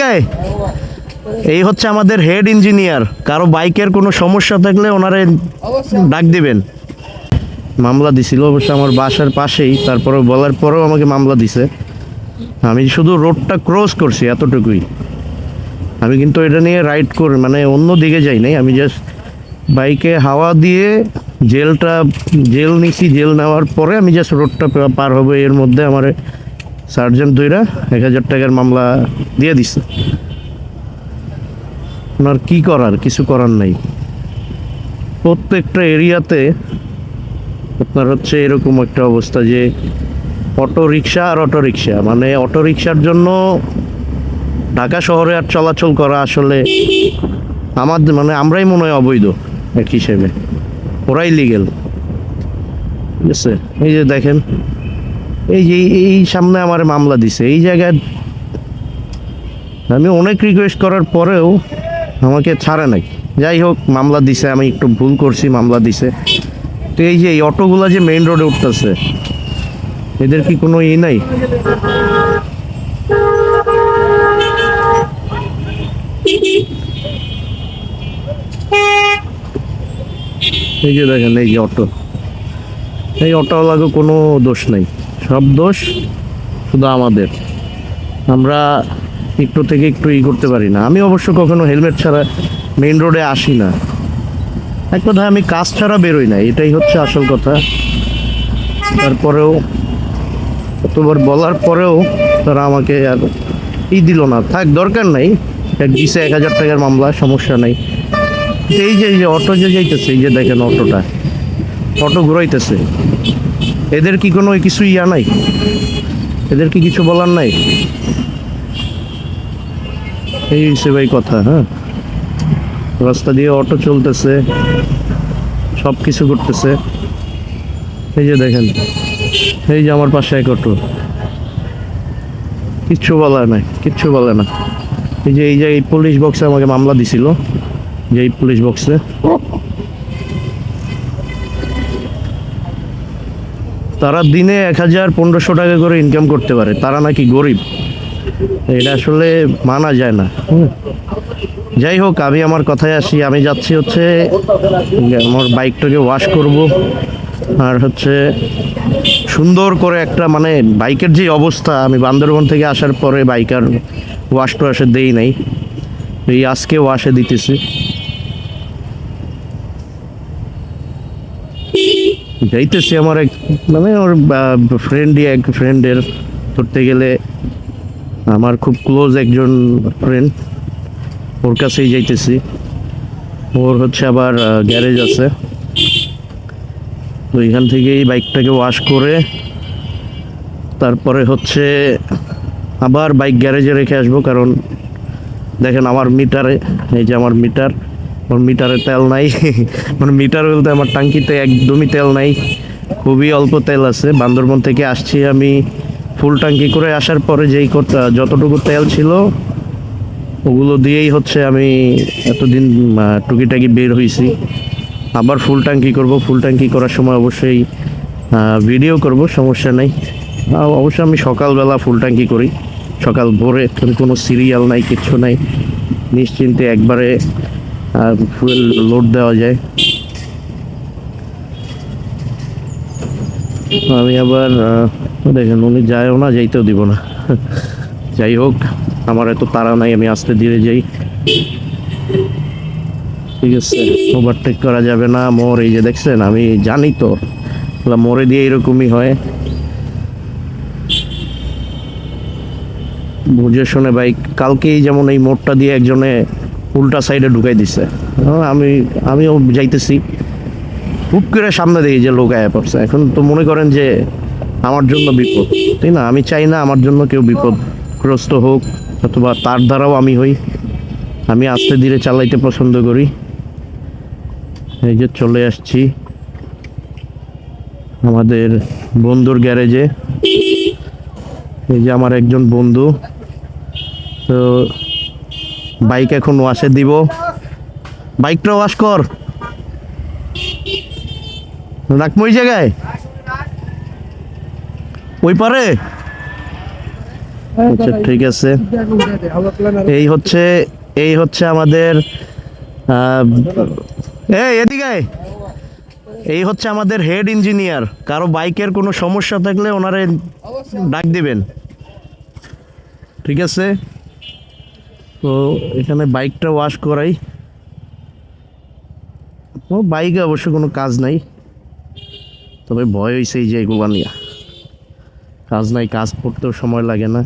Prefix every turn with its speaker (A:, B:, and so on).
A: জায়গায় এই হচ্ছে আমাদের হেড ইঞ্জিনিয়ার কারও বাইকের কোনো সমস্যা থাকলে ওনারে ডাক দিবেন। মামলা দিছিল, অবশ্য আমার বাসার পাশেই। তারপরে বলার পরেও আমাকে মামলা দিছে। আমি শুধু রোডটা ক্রস করছি এতটুকুই। আমি কিন্তু এটা নিয়ে রাইড করি মানে অন্য দিকে যাই নাই। আমি জাস্ট বাইকে হাওয়া দিয়ে জেলটা জেল নিছি, জেল নেওয়ার পরে আমি জাস্ট রোডটা পার হব। এর মধ্যে আমার সার্জেন্ট দুইরা এক হাজার টাকার মামলা দিয়ে দিছে। ওনার কি করার? কিছু করার নাই। প্রত্যেকটা এরিয়াতে আপনার হচ্ছে এরকম একটা অবস্থা যে অটো রিক্সা আর অটো রিক্সা মানে অটো রিক্সার জন্য ঢাকা শহরে আর চলাচল করা আসলে আমার মানে আমরাই মনে হয় অবৈধ, এক হিসেবে। ওরাই লিগেল ঠিক আছে? এই যে দেখেন এই যে, এই- সামনে আমার মামলা দিছে। এই জায়গায় আমি অনেক রিকোয়েস্ট করার পরেও আমাকে ছাড়ে নাই। যাই হোক, মামলা দিছে, আমি একটু ভুল করছি, মামলা দিছে। তো এই যে, এই অটোগুলা যে মেইন রোডে উঠতেছে, এদের কি কোনো ই নাই? এই যে দেখেন, এই যে অটো। এই অটোওয়ালাকে কোনো দোষ নাই। সব দোষ শুধু আমাদের। আমরা একটু থেকে একটু ই করতে পারি না। আমি অবশ্য কখনো হেলমেট ছাড়া মেন রোডে আসি না। এক কথা আমি কাজ ছাড়া বেরোই না, এটাই হচ্ছে আসল কথা। তারপরেও কতবার বলার পরেও তারা আমাকে আর ই দিল না। থাক, দরকার নাই। দিছে এক হাজার টাকার মামলা, সমস্যা নাই। এই যে এই যে, অটো যে যাইতেছে, এই যে দেখেন অটোটা। অটো ঘুরাইতেছে। এদের কি কোনো কিছু ইয়া নাই? এদের কি কিছু বলার নাই? এই হিসেবে এই কথা হ্যাঁ? রাস্তা দিয়ে অটো চলতেছে সব কিছু করতেছে এই যে দেখেন, এই যে আমার পাশে এক অটো। কিচ্ছু বলার নাই, কিচ্ছু বলে না। এই যে এই যে এই পুলিশ বক্সে আমাকে মামলা দিছিল, যে এই পুলিশ বক্সে তারা দিনে এক হাজার পনেরোশো টাকা করে ইনকাম করতে পারে। তারা নাকি গরিব। এটা আসলে মানা যায় না। যাই হোক, আমি আমার কথায় আসি। আমি যাচ্ছি হচ্ছে, আমার বাইকটাকে ওয়াশ করব। আর হচ্ছে সুন্দর করে একটা মানে বাইকের যে অবস্থা, আমি বান্দরবন থেকে আসার পরে বাইকার ওয়াশ টোয়াশে দেই নাই। এই আজকে ওয়াশে দিতেছি। যাইতেছি আমার এক মানে ওর ফ্রেন্ডই এক ফ্রেন্ডের ধরতে গেলে আমার খুব ক্লোজ একজন ফ্রেন্ড ওর কাছেই যাইতেছি। ওর হচ্ছে আবার গ্যারেজ আছে। তো এখান থেকেই বাইকটাকে ওয়াশ করে তারপরে হচ্ছে আবার বাইক গ্যারেজে রেখে আসব, কারণ দেখেন আমার মিটারে এই যে আমার মিটার আমার মিটারে তেল নাই। মানে মিটার বলতে আমার টাঙ্কিতে একদমই তেল নাই। খুবই অল্প তেল আছে। বান্দরবন থেকে আসছি আমি ফুল টাঙ্কি করে আসার পরে যেই যতটুকু তেল ছিল ওগুলো দিয়েই হচ্ছে আমি এতদিন টুকিটাকি বের হয়েছি আবার ফুল ট্যাঙ্কি করব। ফুল ট্যাঙ্কি করার সময় অবশ্যই ভিডিও করব সমস্যা নেই। আহ, অবশ্য আমি সকালবেলা ফুল ট্যাঙ্কি করি। সকাল ভোরে কোনো সিরিয়াল নাই কিচ্ছু নাই। নিশ্চিন্তে একবারে ফুয়েল লোড দেওয়া যায়। আমি আবার দেখেন, উনি যায়ও না, যাইতেও দিব না। যাই হোক, আমার এত তাড়া নাই, আমি আস্তে ধীরে যাই। ঠিক আছে ওভারটেক করা যাবে না, মোর এই যে দেখছেন, আমি জানি তো মোড়ে দিয়ে এরকমই হয়। বুঝে শুনে বাইক কালকেই যেমন এই মোড়টা দিয়ে একজনে উল্টা সাইডে ঢুকাই দিছে। আমি, আমিও যাইতেছি। হুট করে সামনে দেখি যে লোক আয়া পড়ছে। এখন তো মনে করেন যে আমার জন্য বিপদ, তাই না? আমি চাই না আমার জন্য কেউ বিপদগ্রস্ত হোক, অথবা তার দ্বারাও আমি হই। আমি আস্তে ধীরে চালাইতে পছন্দ করি। এই যে চলে আসছি আমাদের বন্ধুর গ্যারেজে। এই যে আমার একজন বন্ধু। তো বাইক এখন ওয়াশে দিব। বাইকটা ওয়াশ কর। রাখব ওই জায়গায়। ওই পারে? আচ্ছা ঠিক আছে। এই হচ্ছে এই হচ্ছে আমাদের এই এদিকে এই হচ্ছে আমাদের হেড ইঞ্জিনিয়ার। কারও বাইকের কোনো সমস্যা থাকলে ওনারে ডাক দিবেন। ঠিক আছে? তো এখানে বাইকটা ওয়াশ করাই। ও, বাইকে অবশ্য কোনো কাজ নাই। তবে ভয় হয়েছে এই যে এগুলো নিয়ে। কাজ নাই, কাজ করতেও সময় লাগে না।